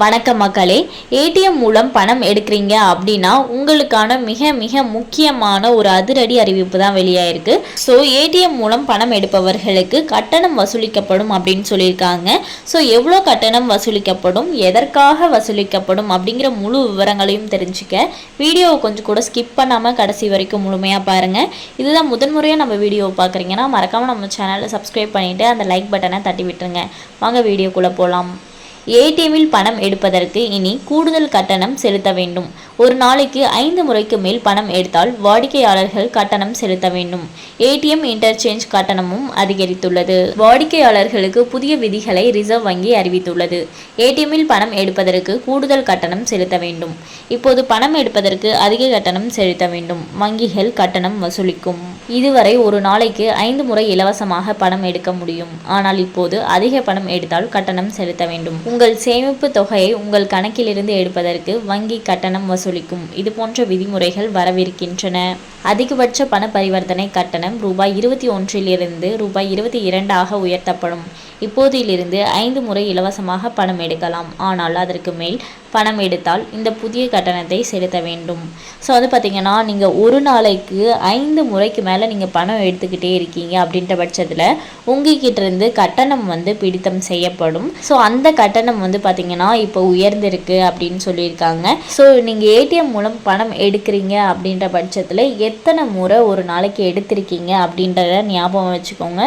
வணக்கம் மக்களே ஏடிஎம் மூலம் பணம் எடுக்கிறீங்க அப்படின்னா உங்களுக்கான மிக மிக முக்கியமான ஒரு அதிரடி அறிவிப்பு தான் வெளியாயிருக்கு. ஸோ ஏடிஎம் மூலம் பணம் எடுப்பவர்களுக்கு கட்டணம் வசூலிக்கப்படும் அப்படின்னு சொல்லியிருக்காங்க. ஸோ எவ்வளோ கட்டணம் வசூலிக்கப்படும் எதற்காக வசூலிக்கப்படும் அப்படிங்கிற முழு விவரங்களையும் தெரிஞ்சுக்க வீடியோவை கொஞ்சம் கூட ஸ்கிப் பண்ணாமல் கடைசி வரைக்கும் முழுமையாக பாருங்கள் இதுதான் முதன்முறையாக நம்ம வீடியோவை பார்க்குறீங்கன்னா மறக்காமல் நம்ம சேனலை சப்ஸ்கிரைப் பண்ணிவிட்டு அந்த லைக் பட்டனை தட்டி விட்டுருங்க. வாங்க வீடியோக்குள்ளே போகலாம் ஏடிஎம்மில் பணம் எடுப்பதற்கு இனி கூடுதல் கட்டணம் செலுத்த வேண்டும். ஒரு நாளைக்கு ஐந்து முறைக்கு மேல் பணம் எடுத்தால் வாடிக்கையாளர்கள் கட்டணம் செலுத்த வேண்டும். ஏடிஎம் இன்டர்சேஞ்ச் கட்டணமும் அதிகரித்துள்ளது. வாடிக்கையாளர்களுக்கு புதிய விதிகளை ரிசர்வ் வங்கி அறிவித்துள்ளது. ஏடிஎம்மில் பணம் எடுப்பதற்கு கூடுதல் கட்டணம் செலுத்த வேண்டும். இப்போது பணம் எடுப்பதற்கு அதிக கட்டணம் செலுத்த வேண்டும். வங்கிகள் கட்டணம் வசூலிக்கும். இதுவரை ஒரு நாளைக்கு ஐந்து முறை இலவசமாக பணம் எடுக்க முடியும். ஆனால் இப்போது அதிக பணம் எடுத்தால் கட்டணம் செலுத்த வேண்டும். உங்கள் சேமிப்பு தொகையை உங்கள் கணக்கிலிருந்து எடுப்பதற்கு வங்கி கட்டணம் வசூலிக்கும். இது போன்ற விதிமுறைகள் வரவிருக்கின்றன. அதிகபட்ச பண பரிவர்த்தனை கட்டணம் ரூபாய் இருபத்தி ஒன்றிலிருந்து ரூபாய் இருபத்தி இரண்டாக உயர்த்தப்படும். இப்போதிலிருந்து ஐந்து முறை இலவசமாக பணம் எடுக்கலாம். ஆனால் அதற்கு மேல் பணம் எடுத்தால் இந்த புதிய கட்டணத்தை செலுத்த வேண்டும். ஸோ வந்து பார்த்திங்கன்னா நீங்கள் ஒரு நாளைக்கு ஐந்து முறைக்கு மேலே நீங்கள் பணம் எடுத்துக்கிட்டே இருக்கீங்க அப்படின்ற பட்சத்தில் உங்ககிட்ட இருந்து கட்டணம் வந்து பிடித்தம் செய்யப்படும். ஸோ அந்த கட்டணம் வந்து பார்த்திங்கன்னா இப்போ உயர்ந்திருக்கு அப்படின்னு சொல்லியிருக்காங்க. ஸோ நீங்கள் ஏடிஎம் மூலம் பணம் எடுக்கிறீங்க அப்படின்ற பட்சத்தில் எத்தனை முறை ஒரு நாளைக்கு எடுத்திருக்கீங்க அப்படின்றத ஞாபகம் வச்சுக்கோங்க.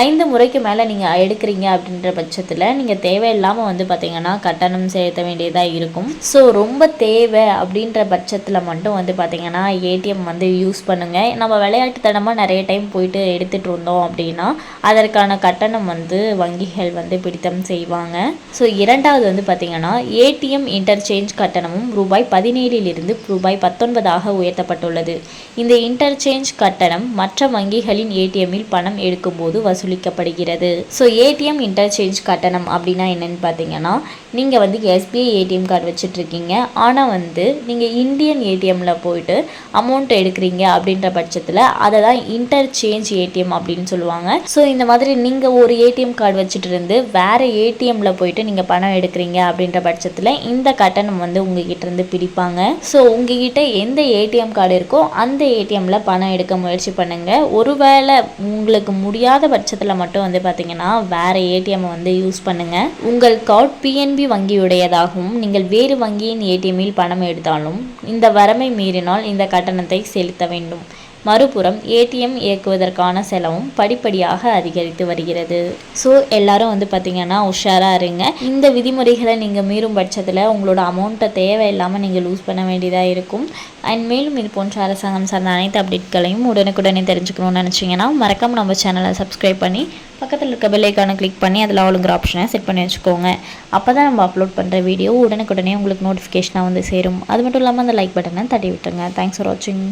ஐந்து முறைக்கு மேலே நீங்கள் எடுக்கிறீங்க அப்படின்ற பட்சத்தில் நீங்கள் தேவையில்லாமல் வந்து பார்த்திங்கன்னா கட்டணம் செலுத்த வேண்டியதாக இருக்கும். ஸோ ரொம்ப தேவை அப்படின்ற பட்சத்தில் மட்டும் வந்து பார்த்திங்கன்னா ஏடிஎம் வந்து யூஸ் பண்ணுங்கள் நம்ம விளையாட்டுத்தனமாக நிறைய டைம் போயிட்டு எடுத்துகிட்டு இருந்தோம் அப்படின்னா அதற்கான கட்டணம் வந்து வங்கிகள் வந்து பிடித்தம் செய்வாங்க. ஸோ இரண்டாவது வந்து பார்த்திங்கன்னா ஏடிஎம் இன்டர்சேஞ்ச் கட்டணமும் ரூபாய் பதினேழிலிருந்து ரூபாய் பத்தொன்பதாக உயர்த்தப்பட்டுள்ளது. இந்த இன்டர்சேஞ்ச் கட்டணம் மற்ற வங்கிகளின் ஏடிஎம்மில் பணம் எடுக்கும்போது வசூலிக்கப்படுகிறது ஸோ ஏடிஎம் இன்டர்சேஞ்ச் கட்டணம் அப்படின்னா என்னன்னு பார்த்தீங்கன்னா நீங்கள் வந்து எஸ்பிஐ ஏடிஎம் கார்டு வச்சுட்ருக்கீங்க ஆனால் வந்து நீங்கள் இந்தியன் ஏடிஎம்மில் போயிட்டு அமௌண்ட் எடுக்கிறீங்க அப்படின்ற பட்சத்தில் அதை தான் இன்டர்சேஞ்ச் ஏடிஎம் அப்படின்னு சொல்லுவாங்க. ஸோ இந்த மாதிரி நீங்கள் ஒரு ஏடிஎம் கார்டு வச்சுட்டு இருந்து வேறு ஏடிஎம்மில் போயிட்டு நீங்கள் பணம் எடுக்கிறீங்க அப்படின்ற பட்சத்தில் இந்த கட்டணம் வந்து உங்ககிட்ட இருந்து பிடிப்பாங்க. ஸோ உங்ககிட்ட எந்த ஏடிஎம் கார்டு இருக்கோ அந்த ஏடிஎம்மில் பணம் எடுக்க முயற்சி பண்ணுங்கள் ஒருவேளை உங்களுக்கு முடியாத பட்சத்தில் மட்டும் வந்து பார்த்தீங்கன்னா வேறு ஏடிஎம் வந்து யூஸ் பண்ணுங்கள் உங்கள் கார்டு பிஎன்பி வங்கியுடையதாகவும் நீங்கள் வேறு வங்கியின் ஏடிஎம்மில் பணம் எடுத்தாலும் இந்த வரம்பை மீறினால் இந்த கட்டணத்தை செலுத்த வேண்டும். மறுபுறம் ஏடிஎம் இயக்குவதற்கான செலவும் படிப்படியாக அதிகரித்து வருகிறது. ஸோ எல்லாரும் வந்து பார்த்திங்கன்னா உஷாராக இருங்க. இந்த விதிமுறைகளை நீங்கள் மீறும் பட்சத்தில் உங்களோட அமௌண்ட்டை தேவையில்லாமல் நீங்கள் லூஸ் பண்ண வேண்டியதாக இருக்கும். அண்ட் மேலும் இது போன்ற அரசாங்கம் சார்ந்த அனைத்து அப்டேட்களையும் உடனுக்குடனே தெரிஞ்சுக்கணும்னு நினச்சிங்கன்னா மறக்காமல் நம்ம சேனலை சப்ஸ்கிரைப் பண்ணி பக்கத்தில் இருக்க பெல்லைக்கான கிளிக் பண்ணி அதில் ஆளுங்கிற ஆப்ஷனை செட் பண்ணி வச்சுக்கோங்க. அப்போ தான் நம்ம அப்லோட் பண்ணுற வீடியோ உடனுக்குடனே உங்களுக்கு நோட்டிஃபிகேஷனாக வந்து சேரும். அது மட்டும் இல்லாமல் அந்த லைக் பட்டனை தட்டி விட்டுருங்க. தேங்க்ஸ் ஃபார் வாட்சிங்